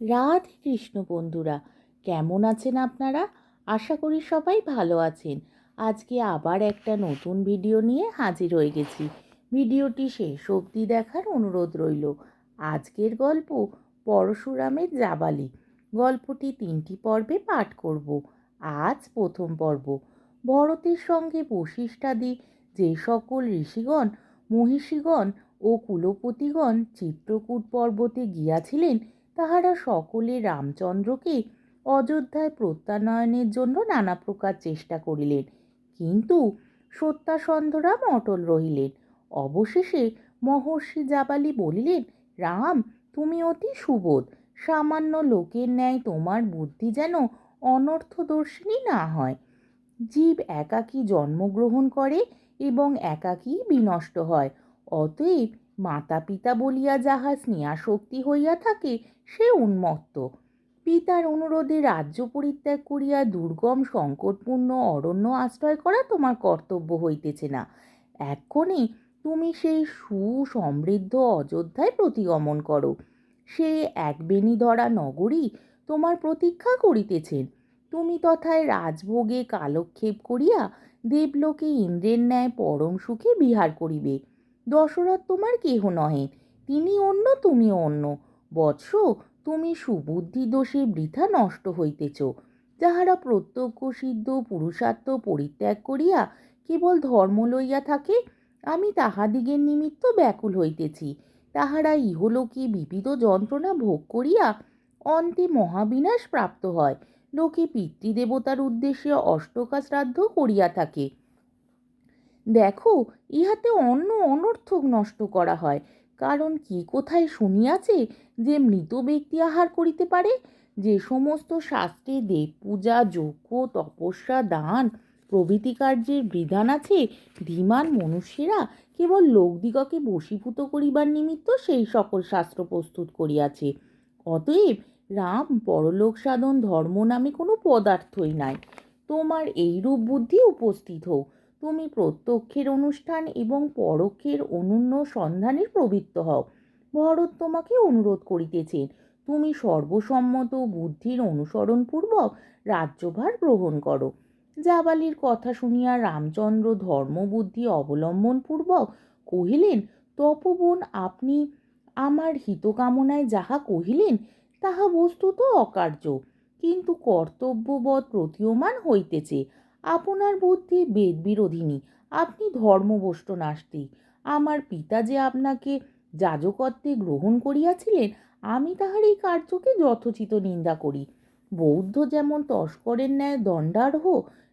রাধে কৃষ্ণ বন্ধুরা, কেমন আছেন আপনারা? আশা করি সবাই ভালো আছেন। আজকে আবার একটা নতুন ভিডিও নিয়ে হাজির হয়ে গেছি। ভিডিওটি শেষ অবধি দেখার অনুরোধ রইল। আজকের গল্প পরশুরামের জাবালি। গল্পটি তিনটি পর্বে পাঠ করব। আজ প্রথম পর্ব। ভরতের সঙ্গে বশিষ্ঠাদি, যে সকল ঋষিগণ, মহিষীগণ ও কুলপতিগণ চিত্রকূট পর্বতে গিয়াছিলেন তাহারা সকলে রামচন্দ্রকে অযোধ্যায় প্রত্যানয়নের জন্য নানা প্রকার চেষ্টা করিলেন। কিন্তু সত্যাসন্ধরাম অটল রহিলেন। অবশেষে মহর্ষি জাবালি বলিলেন, রাম, তুমি অতি সুবোধ। সামান্য লোকের ন্যায় তোমার বুদ্ধি যেন অনর্থদর্শিনী না হয়। জীব একাকী জন্মগ্রহণ করে এবং একাকী বিনষ্ট হয়। অতএব মাতা পিতা বলিয়া যাহা স্নেহাশক্তি হইয়া থাকে, সে উন্মত্ত। পিতার অনুরোধে রাজ্য পরিত্যাগ করিয়া দুর্গম, সংকটপূর্ণ, অরণ্য আশ্রয় করা তোমার কর্তব্য হইতেছে না। এক্ষণে তুমি সেই সুসমৃদ্ধ অযোধ্যায় প্রতিগমন করো। সে এক বেনি ধরা নগরী তোমার প্রতীক্ষা করিতেছেন। তুমি তথায় রাজভোগে কালক্ষেপ করিয়া দেবলোকে ইন্দ্রের ন্যায় পরম সুখে বিহার করিবে। দশরথ তোমার কেহ নহে, তিনি অন্য তুমি অন্য। বৎস, তুমি সুবুদ্ধি দোষে বৃথা নষ্ট হইতেছ, যাহারা প্রত্যক্ষ, সিদ্ধ, পুরুষার্থ পরিত্যাগ করিয়া কেবল ধর্ম লইয়া থাকে, আমি তাহাদিগের নিমিত্ত ব্যাকুল হইতেছি। তাহারা ইহলোকে বিবিধ যন্ত্রণা ভোগ করিয়া অন্তে মহাবিনাশ প্রাপ্ত হয়। লোকে পিতৃদেবতার উদ্দেশ্যে অষ্টকা শ্রাদ্ধ করিয়া থাকে। দেখো, ইহাতে অন্য অনর্থক নষ্ট করা হয়। কারণ কি কোথায় শুনিয়াছে যে মৃত ব্যক্তি আহার করিতে পারে? যে সমস্ত শাস্ত্রে দেব পূজা, যজ্ঞ, তপস্যা, দান, প্রভৃতি কার্যের বিধান আছে, ধীমান মনুষ্যেরা কেবল লোকদিগকে বশীভূত করিবার নিমিত্ত সেই সকল শাস্ত্র প্রস্তুত করিয়াছে। অতএব রাম পরলোক সাধন ধর্ম নামে কোনো পদার্থই নাই। তোমার এইরূপ বুদ্ধি উপস্থিত হোক। তুমি প্রত্যক্ষের অনুষ্ঠান এবং পরোক্ষের অনন্য সন্ধানের প্রবৃত্ত হও। ভরত তোমাকে অনুরোধ করিতেছেন তুমি সর্বসম্মত বুদ্ধির অনুসরণপূর্বক রাজ্যভার গ্রহণ করো। জাবালির কথা শুনিয়া রামচন্দ্র ধর্মবুদ্ধি অবলম্বনপূর্বক কহিলেন, তপবন, আপনি আমার হিতকামনায় যাহা কহিলেন, তাহা বস্তুত অকার্য। কিন্তু কর্তব্যবোধ প্রতীয়মান হইতেছে। আপনার বুদ্ধি বেদ বিরোধিনী, আপনি ধর্মবষ্ট নাস্তিক। আমার পিতা যে আপনাকে যাজকত্বে গ্রহণ করিয়াছিলেন, আমি তাহার এই কার্যকে যথোচিত নিন্দা করি। বৌদ্ধ যেমন তস্করের ন্যায় দণ্ডার্হ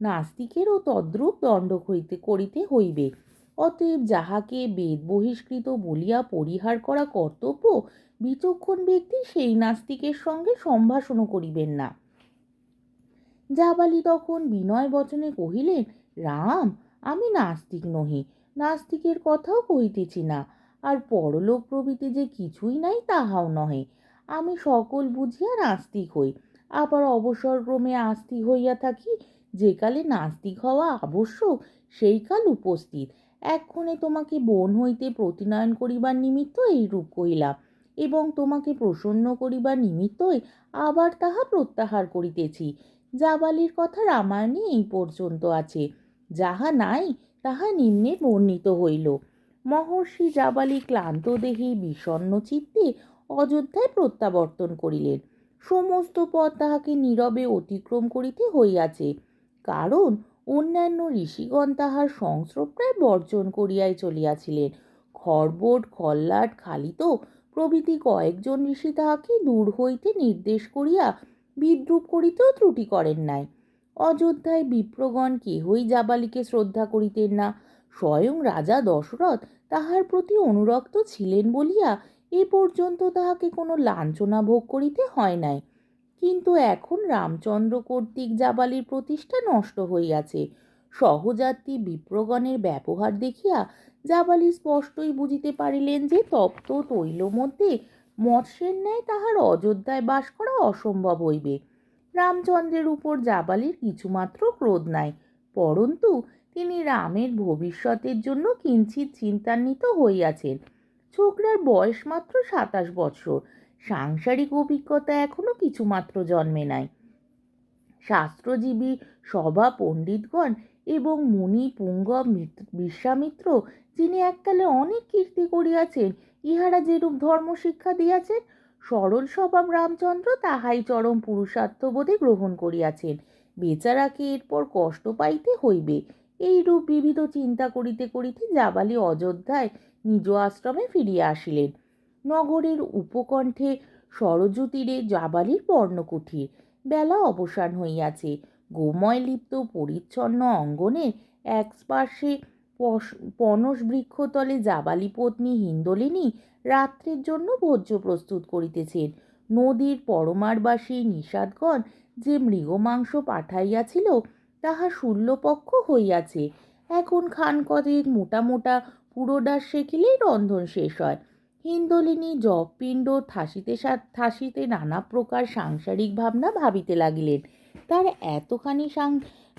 নাস্তিকেরও তদ্রূপ দণ্ড হইতে করিতে হইবে। অতএব যাহাকে বেদ বহিষ্কৃত বলিয়া পরিহার করা কর্তব্য, বিচক্ষণ ব্যক্তি সেই নাস্তিকের সঙ্গে সম্ভাষণও করিবেন না। জাবালি তখন বিনয় বচনে কহিলেন, রাম, আমি নাস্তিক নহি, নাস্তিকের কথাও কহিতেছি না, আর পরলোক প্রভৃতি যে কিছুই নাই তাহাও নহে। আমি সকল বুঝিয়া নাস্তিক হই, আবার অবসরক্রমে আস্তিক হইয়া থাকি যেকালে নাস্তিক হওয়া আবশ্যক, সেই কাল উপস্থিত। এক্ষণে তোমাকে বন হইতে প্রতিনয়ন করিবার নিমিত্ত এইরূপ কহিলাম, এবং তোমাকে প্রসন্ন করিবার নিমিত্তই আবার তাহা প্রত্যাহার করিতেছি। জাবালির কথা রামায়ণে এই পর্যন্ত আছে। যাহা নাই, তাহা নিম্নে বর্ণিত হইল। মহর্ষি জাবালি ক্লান্ত দেহে বিষণ্ন চিত্তে অযোধ্যায় প্রত্যাবর্তন করিলেন। সমস্ত পথ তাহাকে নীরবে অতিক্রম করিতে হইয়াছে। কারণ অন্যান্য ঋষিগণ তাহার সংস্রব বর্জন করিয়াই চলিয়াছিলেন। খড়বোট, খল্লাট, খালিত প্রভৃতি কয়েকজন ঋষি তাহাকে দূর হইতে নির্দেশ করিয়া বিদ্রুপ করিতেও ত্রুটি করেন নাই। অযোধ্যায় বিপ্রগণ কেহই জাবালিকে শ্রদ্ধা করিতেন না। স্বয়ং রাজা দশরথ তাহার প্রতি অনুরক্ত ছিলেন বলিয়া এ পর্যন্ত তাহাকে কোনো লাঞ্ছনা ভোগ করিতে হয় নাই। কিন্তু এখন রামচন্দ্র কর্তৃক জাবালির প্রতিষ্ঠা নষ্ট হইয়াছে। সহযাত্রী বিপ্রগণের ব্যবহার দেখিয়া জাবালি স্পষ্টই বুঝিতে পারিলেন যে তপ্ত তৈল মধ্যে মৎস্যের ন্যায় তাহার অযোধ্যায় বাস করা অসম্ভব হইবে। রামচন্দ্রের উপর জাবালির কিছুমাত্র ক্রোধ নাই, পরন্তু তিনি রামের ভবিষ্যতের জন্য কিঞ্চিত চিন্তান্বিত হইয়াছেন। ছোকরার বয়স মাত্র সাতাশ বৎসর, সাংসারিক অভিজ্ঞতা এখনও কিছুমাত্র জন্মে নাই। শাস্ত্রজীবী, সভা পণ্ডিতগণ এবং মুনি পুঙ্গব বিশ্বামিত্র, যিনি এককালে অনেক কীর্তি করিয়াছেন ইহারা যেরূপ ধর্ম শিক্ষা দিয়াছেন সরল স্বভাব রামচন্দ্র তাহাই চরম পুরুষার্থবোধে গ্রহণ করিয়াছেন। বেচারাকে এরপর কষ্ট পাইতে হইবে। এইরূপ বিবিধ চিন্তা করিতে করিতে জাবালি অযোধ্যায় নিজ আশ্রমে ফিরিয়া আসিলেন। নগরের উপকণ্ঠে সরজু তীরে জাবালির পর্ণকুঠির বেলা অবসান হইয়াছে। গোময় লিপ্ত, পরিচ্ছন্ন অঙ্গনে এক পার্শ্বে পনস বৃক্ষতলে জাবালি পত্নী হিন্দলিনী রাত্রের জন্য ভোজ্য প্রস্তুত করিতেছেন। নদীর পরমারবাসী নিষাদগণ যে মৃগমাংস পাঠাইয়াছিল, তাহা শূল্যপক্ষ হইয়াছে। এখন খান কয়েক মোটা মোটা পুরোডাস শেখিলেই রন্ধন শেষ হয়। হিন্দলিনী জপপিণ্ড থাসিতে থাসিতে নানা প্রকার সাংসারিক ভাবনা ভাবিতে লাগিলেন। তার এতখানি সাং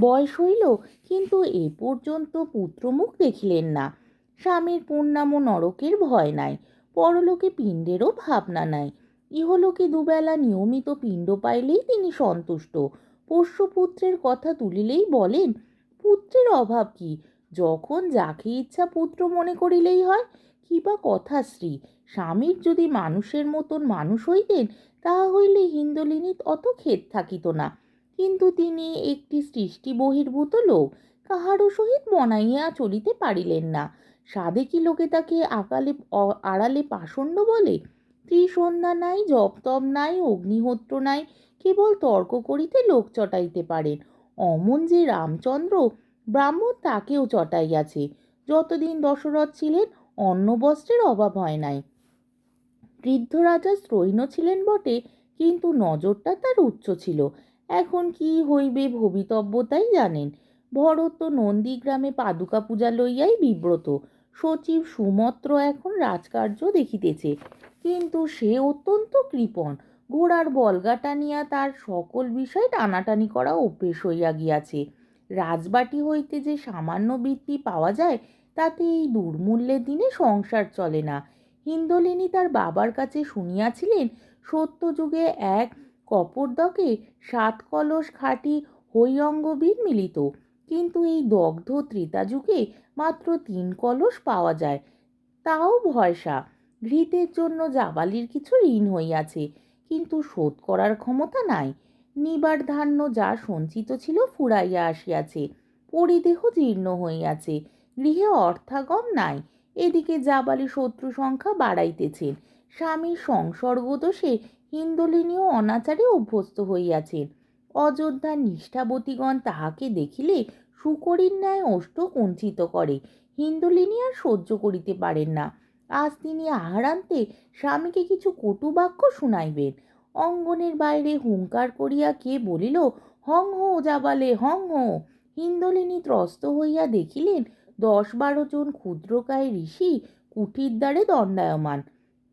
বয়স হইল, কিন্তু এ পর্যন্ত পুত্রমুখ দেখিলেন না। স্বামীর পূর্ণাম নরকের ভয় নাই, পরলোকে পিণ্ডেরও ভাবনা নাই। ইহলোকে দুবেলা নিয়মিত পিণ্ড পাইলেই তিনি সন্তুষ্ট। পোষ্যপুত্রের কথা তুলিলেই বলেন, পুত্রের অভাব কি? যখন যাকে ইচ্ছা পুত্র মনে করিলেই হয়। কি বা কথা শ্রী, স্বামীর যদি মানুষের মতন মানুষ হইতেন, তাহা হইলে হিন্দলিনী অত খেদ থাকিত না। কিন্তু তিনি একটি সৃষ্টি বহির্ভূত লোক, কাহারও সহিত মনাইয়া চলিতে পারিলেন না। সাধে কি লোকে তাকে আকালে আড়ালে পাষণ্ড বলে? ত্রিসন্ধ্যা নাই, জপতপ নাই, অগ্নিহোত্র নাই, কেবল তর্ক করিতে লোক চটাইতে পারেন। অমন যে রামচন্দ্র, ব্রাহ্মণ তাকেও চটাইয়াছে। যতদিন দশরথ ছিলেন, অন্ন বস্ত্রের অভাব হয় নাই। বৃদ্ধ রাজা স্ত্রৈণ ছিলেন বটে, কিন্তু নজরটা তার উচ্চ ছিল। এখন কি হইবে ভবিতব্য তাই জানেন। ভরত তো নন্দীগ্রামে পাদুকা পূজা লইয়াই বিব্রত। সচিব সুমত্র এখন রাজকার্য দেখিতেছে। কিন্তু সে অত্যন্ত কৃপণ। ঘোড়ার বলগা টানিয়া তার সকল বিষয় টানাটানি করা অভ্যেস হইয়া গিয়াছে। রাজবাটি হইতে যে সামান্য বৃত্তি পাওয়া যায়, তাতে এই দুর্মূল্যের দিনে সংসার চলে না। হিন্দলিনী তার বাবার কাছে শুনিয়াছিলেন, সত্যযুগে এক কপরদকে সাত কলস খাঁটি হৈয়ঙ্গবীর মিলিত। কিন্তু এই দগ্ধ ত্রেতাযুগে মাত্র তিন কলস পাওয়া যায়। তাও ভয়সা ঘৃতের জন্য জাবালির কিছু ঋণ হইয়াছে, কিন্তু শোধ করার ক্ষমতা নাই। নিবার ধান্য যা সঞ্চিত ছিল ফুরাইয়া আসিয়াছে, পরিদেহ জীর্ণ হইয়াছে, গৃহে অর্থাগম নাই। এদিকে জাবালি শত্রু সংখ্যা বাড়াইতেছেন স্বামীর সংসর্গদোষে হিন্দলিনীও অনাচারে অভ্যস্ত হইয়াছেন অযোধ্যার নিষ্ঠাবতীগণ তাহাকে দেখিলে শুকরির ন্যায় অষ্ট কঞ্চিত করে। হিন্দুলিনী আর সহ্য করিতে পারেন না। আজ তিনি আহারান্তে স্বামীকে কিছু কটু বাক্য শুনাইবেন। অঙ্গনের বাইরে হুঙ্কার করিয়া কে বলিল, হং হো যাবালে, হং হো! হিন্দলিনী ত্রস্ত হইয়া দেখিলেন, দশ বারো জন ক্ষুদ্রকায় ঋষি কুঠির দ্বারে দণ্ডায়মান।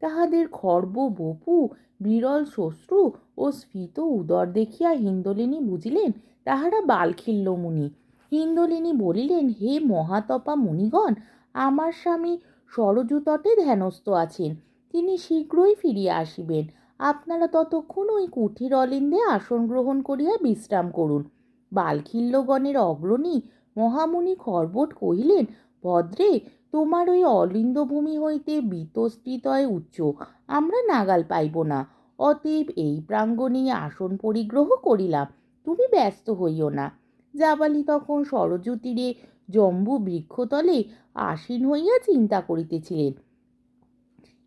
তাহাদের খর্ব বপু, বিরল শ্বশ্রু ও স্ফীত উদর দেখিয়া হিন্দলিনী বুঝিলেন, তাহারা বালখিল্য মুনি। হিন্দলিনী বলিলেন, হে মহাতপা মুনিগণ, আমার স্বামী সরজু তটে ধ্যানস্থ আছেন, তিনি শীঘ্রই ফিরিয়া আসিবেন। আপনারা ততক্ষণ ওই কুঠির অলিন্দে আসন গ্রহণ করিয়া বিশ্রাম করুন। বালখিল্যগণের অগ্রণী মহামুনি খর্বট কহিলেন, ভদ্রে তোমার ওই অলিন্দভূমি হইতে বিতস্তিতয় উচ্চ, আমরা নাগাল পাইব না। অতএব এই প্রাঙ্গণেই আসন পরিগ্রহ করিলাম, তুমি ব্যস্ত হইও না। জাবালি তখন সরজু তীরে জম্বু বৃক্ষতলে আসীন হইয়া চিন্তা করিতেছিলেন।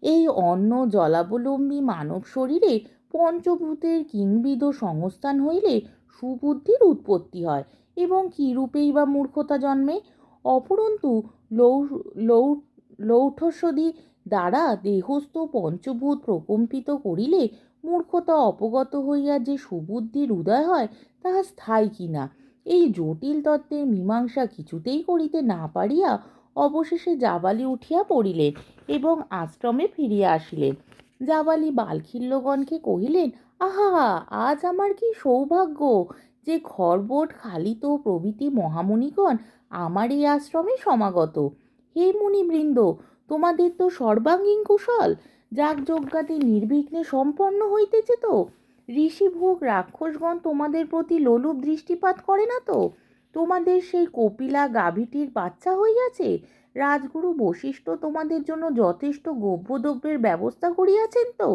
এই অন্ন জলাবলম্বী মানব শরীরে পঞ্চভূতের কিংবিদ সংস্থান হইলে সুবুদ্ধির উৎপত্তি হয়, এবং কীরূপেই বা মূর্খতা জন্মে? অপরন্তু লৌ লৌ লৌঠসদি দ্বারা দেহস্থ পঞ্চভূত প্রকম্পিত করিলে মূর্খতা অপগত হইয়া যে সুবুদ্ধির উদয় হয়, তাহা স্থায়ী কিনা? এই জটিল তত্ত্বের মীমাংসা কিছুতেই করিতে না পারিয়া অবশেষে জাবালি উঠিয়া পড়িলেন এবং আশ্রমে ফিরিয়া আসিলেন। জাবালি বালখিল্যগণকে কহিলেন, আহা, আজ আমার কি সৌভাগ্য? যে খরবোট খালিত প্রভৃতি মহামুনিগণ আমার এই আশ্রমে সমাগত। হে মুনিবৃন্দ, তোমাদের তো সর্বাঙ্গীন কুশল, যাগযজ্ঞাদি নির্বিঘ্নে সম্পন্ন হইতেছে তো। ঋষিভোগ রাক্ষসগণ তোমাদের প্রতি লোলুপ দৃষ্টিপাত করে না তো? তোমাদের সেই কপিলা গাভীটির বাচ্চা হইয়াছে? রাজগুরু বশিষ্ঠ তোমাদের জন্য যথেষ্ট গব্যদ্রব্যের ব্যবস্থা করিয়াছেন তো?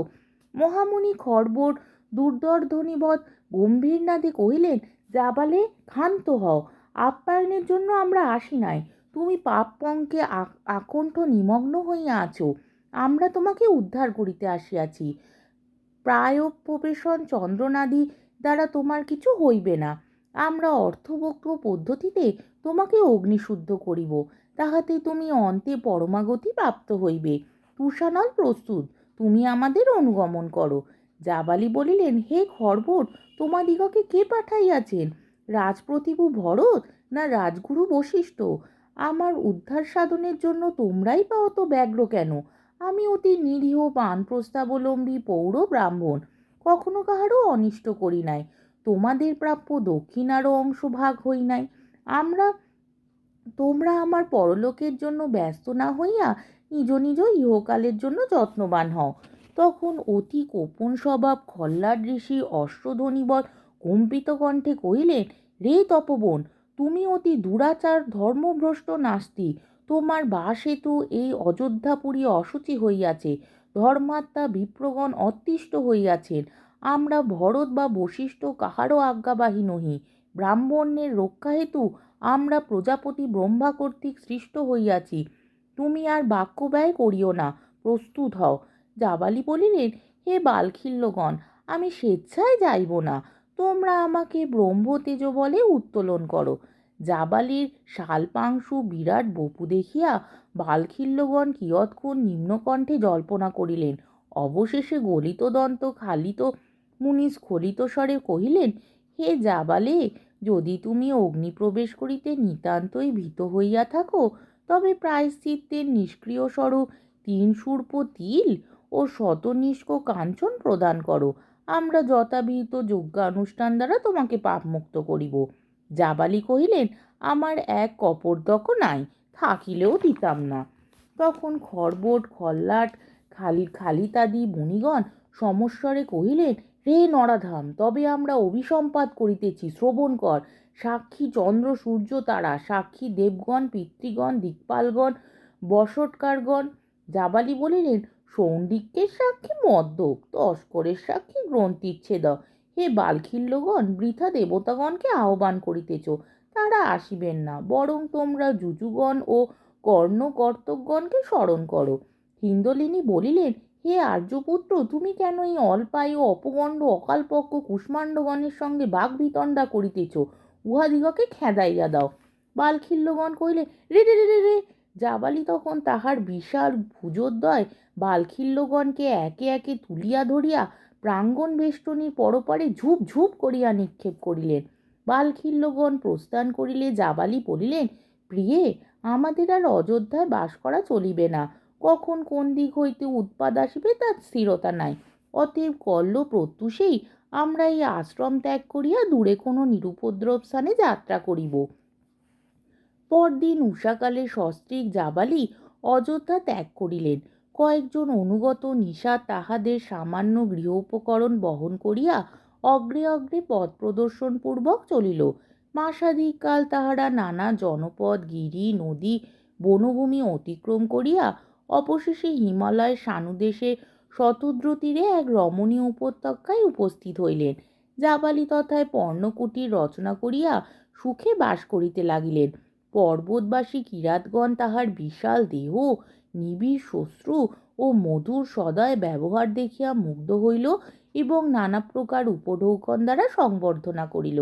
মহামুনি দুর্দর ধ্বনিবধ গম্ভীর নাদে কহিলেন যাবালে ক্ষান্ত হও, আপ্যায়নের জন্য আমরা আসি নাই। তুমি পাপ পঙ্কে আ- আকণ্ঠ নিমগ্ন হইয়া আছো। আমরা তোমাকে উদ্ধার করিতে আসিয়াছি। প্রায়োপবেশন চন্দ্রনাদি দ্বারা তোমার কিছু হইবে না। আমরা অর্থবক্ত পদ্ধতিতে তোমাকে অগ্নিশুদ্ধ করিব। তাহাতে তুমি অন্তে পরমাগতি প্রাপ্ত হইবে। তুষানল প্রস্তুত। তুমি আমাদের অনুগমন করো। জাবালি বলিলেন, হে খর্বর তোমাদিগকে কে পাঠাইয়াছেন? রাজপ্রতিভু ভরত না রাজগুরু বশিষ্ঠ? আমার উদ্ধার সাধনের জন্য তোমরাই বা অত ব্যগ্র কেন? আমি অতি নিরীহ পান প্রস্তাবলম্বী পৌর ব্রাহ্মণ, কখনো কাহারও অনিষ্ট করি নাই। তোমাদের প্রাপ্য দক্ষিণারও অংশ ভাগ হই নাই। আমরা, তোমরা আমার পরলোকের জন্য ব্যস্ত না হইয়া নিজ নিজ ইহকালের জন্য যত্নবান হও। তখন অতি গোপন স্বভাব খল্লাদ ঋষি অষ্টধ্বনিবৎ কম্পিত কণ্ঠে কহিলেন, রে তপবন, তুমি অতি দুরাচার, ধর্মভ্রষ্ট নাস্তি। তোমার বাস হেতু এই অযোধ্যাপুরী অসুচি হইয়াছে। ধর্মাত্মা বিপ্রগণ অতিষ্ঠ হইয়াছেন। আমরা ভরত বা বশিষ্ঠ কাহারও আজ্ঞাবাহী নহি। ব্রাহ্মণ্যের রক্ষা হেতু আমরা প্রজাপতি ব্রহ্মা কর্তৃক সৃষ্ট হইয়াছি। তুমি আর বাক্য ব্যয় করিও না। প্রস্তুত হও। জাবালি বলিলেন, হে বালখিল্যগণ, আমি স্বেচ্ছায় যাইব না। তোমরা আমাকে ব্রহ্মতেজ বলে উত্তোলন করো। জাবালির শালপাংশু বিরাট বপু দেখিয়া বালখিল্যগণ কিয়ৎক্ষণ নিম্নকণ্ঠে জল্পনা করিলেন। অবশেষে গলিত দন্ত খালিত মুনি স্খলিত স্বরে কহিলেন, হে জাবালে যদি তুমি অগ্নিপ্রবেশ করিতে নিতান্তই ভীত হইয়া থাকো, তবে প্রায়শ্চিত্তের নিষ্ক্রিয় স্বরূপ তিন সূর্প তিল ও শতনিষ্ক কাঞ্চন প্রদান করো। আমরা যথাবিহিত যজ্ঞানুষ্ঠান দ্বারা তোমাকে পাপমুক্ত করিব। জাবালি কহিলেন, আমার এক কপর্দক নাই, থাকিলেও দিতাম না। তখন খড়বোট, খল্লাট, খালি খালিতাদি মুনিগণ সমস্বরে কহিলেন রে নরাধাম, তবে আমরা অভিসম্পাদ করিতেছি, শ্রবণ কর। সাক্ষী চন্দ্র সূর্য তারা, সাক্ষী দেবগণ, পিতৃগণ, দিকপালগণ বসটকারগণ জাবালি বলিলেন সৌন্ডিক্যের সাক্ষী মদ্যপ, তস্করের সাক্ষী গ্রন্থিচ্ছেদ হে বালখিল্যগণ, বৃথা দেবতাগণকে আহ্বান করিতেছ, তারা আসিবেন না। বরং তোমরা যুযুগণ ও কর্ণকর্তকগণকে স্মরণ করো। হিন্দলিনী বলিলেন, হে আর্যপুত্র, তুমি কেন এই অল্পায় ও অপগণ্ড অকালপক্ষ কুষ্মাণ্ডগণের সঙ্গে বাঘবিতণ্ডা করিতেছ? উহাদিগকে খেদাইয়া দাও। বালখিল্যগণ কহিলে রে রে রে রে রে জাবালি তখন তাহার বিশাল ভুজোদ্দয় বালখিল্যগণকে একে একে তুলিয়া ধরিয়া প্রাঙ্গণ বেষ্টনীর পরপারে ঝুপ ঝুপ করিয়া নিক্ষেপ করিলেন। বালখিল্যগণ প্রস্থান করিলে জাবালি বলিলেন, প্রিয়ে, আমাদের আর অযোধ্যায় বাস করা চলিবে না। কখন কোন দিক হইতে উৎপাদ আসিবে তার স্থিরতা নাই। অতএব কল্ল প্রত্যুষেই আমরা এই আশ্রম ত্যাগ করিয়া দূরে কোনো নিরুপদ্রব স্থানে যাত্রা করিব। পরদিন উষাকালে সস্ত্রীক জাবালি অযোধ্যা ত্যাগ করিলেন। কয়েকজন অনুগত নিশা তাহাদের সামান্য গৃহোপকরণ বহন করিয়া অগ্রে অগ্রে পথ প্রদর্শনপূর্বক চলিল। মাসাধিককাল তাহারা নানা জনপদ, গিরি, নদী, বনভূমি অতিক্রম করিয়া অবশেষে হিমালয় সানুদেশে শতদ্র তীরে এক রমণীয় উপত্যকায় উপস্থিত হইলেন। জাবালি তথায় পর্ণকুটির রচনা করিয়া সুখে বাস করিতে লাগিলেন। পর্বতবাসী কিরাতগণ তাহার বিশাল দেহ, নিবিড় শ্বশ্রু ও মধুর সদয় ব্যবহার দেখিয়া মুগ্ধ হইল এবং নানা প্রকার উপঢৌকন দ্বারা সংবর্ধনা করিল।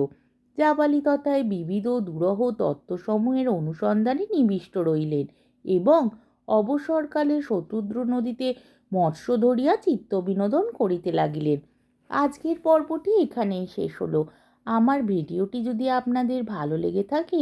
জাবালি তথায় বিবিধ দুরহ তত্ত্বসমূহের অনুসন্ধানে নিবিষ্ট রইলেন এবং অবসরকালে শতুদ্র নদীতে মৎস্য ধরিয়া চিত্ত বিনোদন করিতে লাগিলেন। আজকের পর্বটি এখানেই শেষ হলো। আমার ভিডিওটি যদি আপনাদের ভালো লেগে থাকে